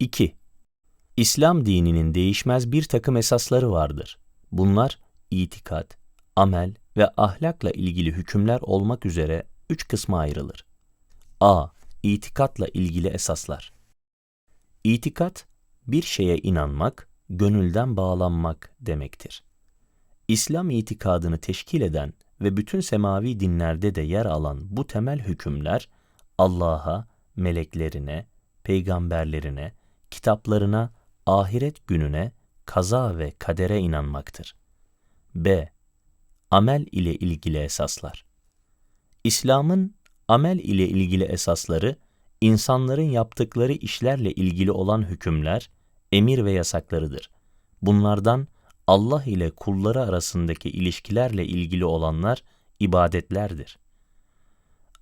2. İslam dininin değişmez bir takım esasları vardır. Bunlar itikat, amel ve ahlakla ilgili hükümler olmak üzere üç kısma ayrılır. A. İtikatla ilgili esaslar. İtikat, bir şeye inanmak, gönülden bağlanmak demektir. İslam itikadını teşkil eden ve bütün semavi dinlerde de yer alan bu temel hükümler, Allah'a, meleklerine, peygamberlerine, kitaplarına, ahiret gününe, kaza ve kadere inanmaktır. B. Amel ile ilgili esaslar. İslam'ın amel ile ilgili esasları, insanların yaptıkları işlerle ilgili olan hükümler, emir ve yasaklarıdır. Bunlardan Allah ile kulları arasındaki ilişkilerle ilgili olanlar ibadetlerdir.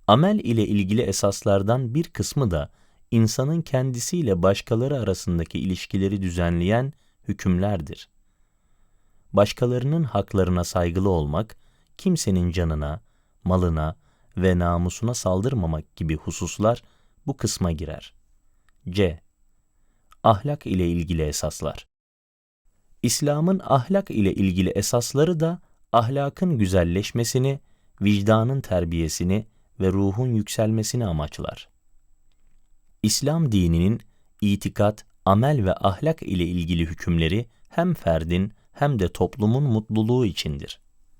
Amel ile ilgili esaslardan bir kısmı da insanın kendisiyle başkaları arasındaki ilişkileri düzenleyen hükümlerdir. Başkalarının haklarına saygılı olmak, kimsenin canına, malına ve namusuna saldırmamak gibi hususlar bu kısma girer. C. Ahlak ile ilgili esaslar. İslam'ın ahlak ile ilgili esasları da ahlakın güzelleşmesini, vicdanın terbiyesini ve ruhun yükselmesini amaçlar. İslam dininin itikat, amel ve ahlak ile ilgili hükümleri hem ferdin hem de toplumun mutluluğu içindir.